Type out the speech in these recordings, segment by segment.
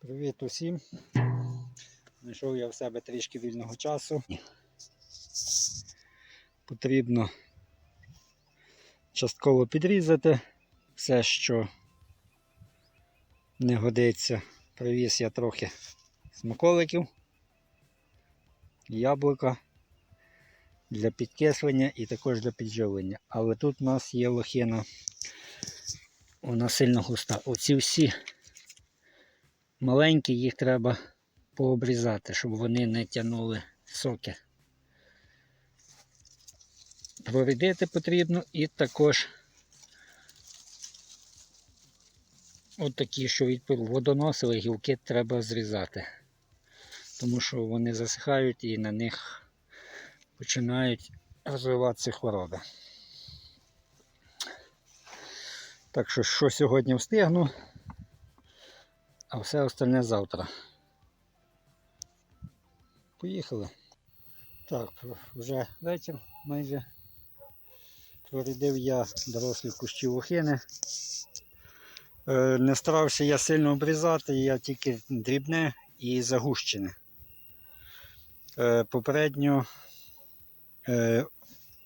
Привіт усім. Знайшов я в себе трішки вільного часу. Потрібно частково підрізати все, що не годиться. Привіз я трохи смаколиків, яблука для підкислення і також для підживлення. Але тут у нас є лохина, вона сильно густа. Оці всі маленькі, їх треба пообрізати, щоб вони не тягнули соки. Прорідити потрібно і також от такі, що від водоносили, гілки треба зрізати, тому що вони засихають і на них починають розвиватися хвороби. Так що, що сьогодні встигну, а все остальне завтра. Поїхали. Так, вже вечір майже прорядив я дорослі кущі лохини. Е, Не старався я сильно обрізати, я тільки дрібне і загущене. Е, Попередньо е,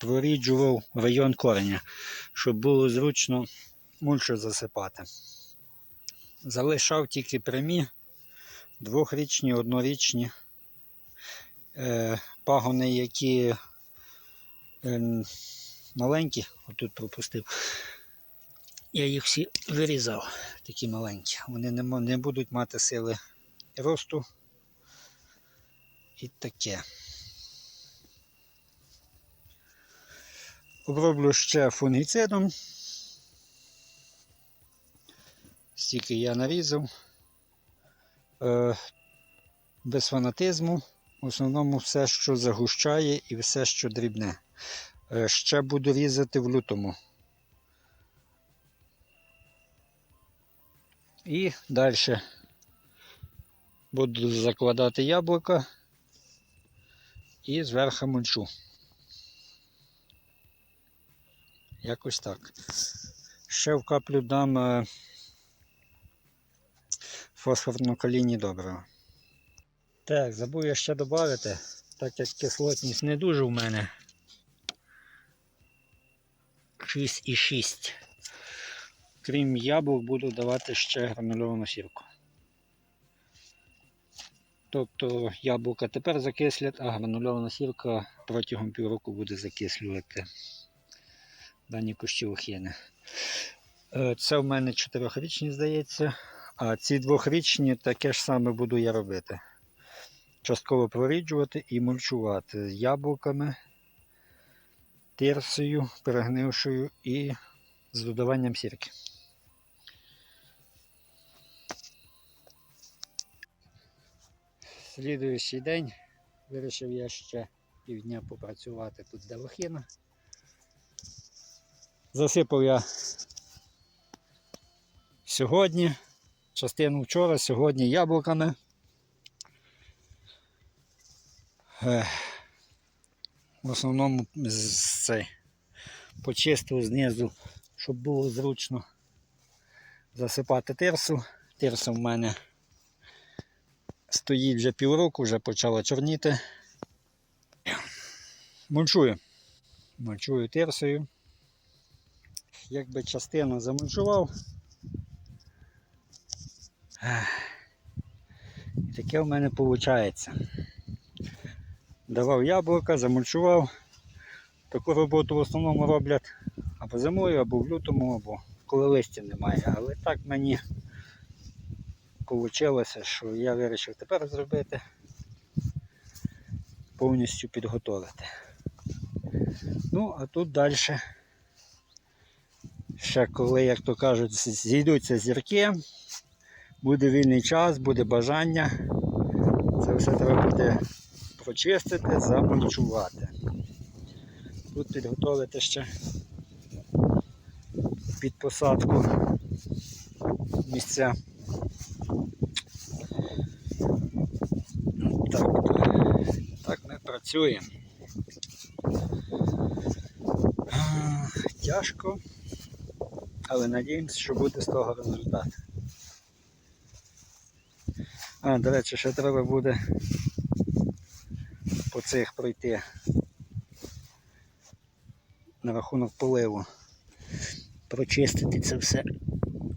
проріджував район кореня, щоб було зручно мульчу засипати. Залишав тільки прямі, двохрічні, однорічні е, пагони, які е, маленькі, отут пропустив. Я їх всі вирізав, такі маленькі. Вони не, не будуть мати сили росту і таке. Оброблю ще фунгіцидом. Стільки я нарізав. Е, без фанатизму. В основному все, що загущає і все, що дрібне. Е, ще буду різати в лютому. І далі буду закладати яблука і зверху мульчу. Якось так. Ще в каплю дам фосфорно калійні добрива. Так, забув я ще додати, так як кислотність не дуже в мене. 6,6. Крім яблук, буду давати ще гранульовану сірку. Тобто яблука тепер закислять, а гранульована сірка протягом півроку буде закислювати дані кущі лохини. Е, Це в мене чотирьохрічні, здається, а ці двохрічні таке ж саме буду я робити. Частково проріджувати і мульчувати з яблуками, тирсою, перегнившою і з додаванням сірки. Слідуючий день вирішив я ще півдня попрацювати тут де лохина. Засипав я сьогодні, частину вчора, сьогодні яблуками. В основному з цей почистив знизу, щоб було зручно засипати тирсу. Тирса в мене стоїть вже півроку, вже почала чорніти. Мульчую. Мульчую тирсою. Якби частину замульчував. І таке в мене виходить. Давав яблука, замульчував. Таку роботу в основному роблять або зимою, або в лютому, або коли листя немає. Але так мені вийшло, що я вирішив тепер зробити, повністю підготовити. Ну, а тут далі, ще коли, як то кажуть, зійдуться зірки, буде вільний час, буде бажання. Це все треба буде почистити, замульчувати. Тут підготовити ще під посадку місця. Так, так ми працюємо. Тяжко, але надіємося, що буде з того результат. А, до речі, ще треба буде по цих пройти на рахунок поливу. Прочистити це все,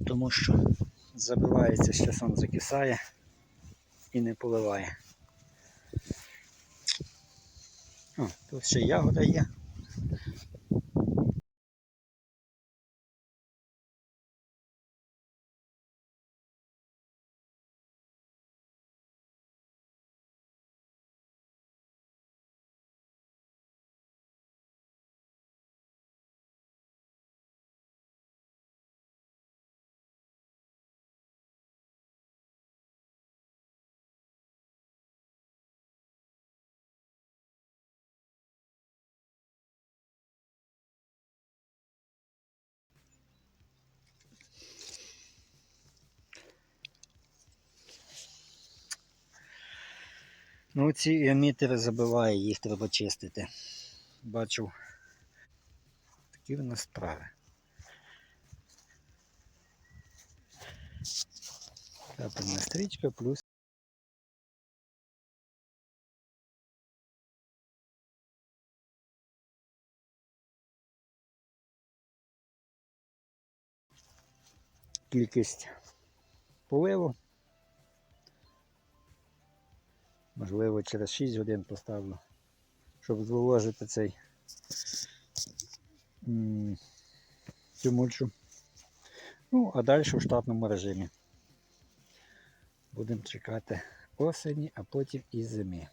тому що забивається, з часом закисає і не поливає. О, тут ще ягода є. Ну, ці емітери забиває, їх треба чистити. Бачив. Такі в нас справи. Капельна стрічка плюс. Кількість поливу. Можливо, через 6 годин поставлю, щоб зволожити цей цю мульчу. Ну, а далі в штатному режимі. Будемо чекати осені, а потім і зими.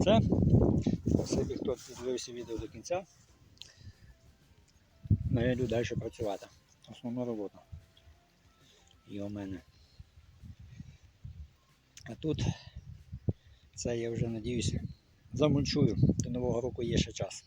Все. Спасибі, хто дивився відео до кінця. Ну, я йду далі працювати. Основна робота. І у мене. А тут це я вже надіюся замульчую. До Нового року є ще час.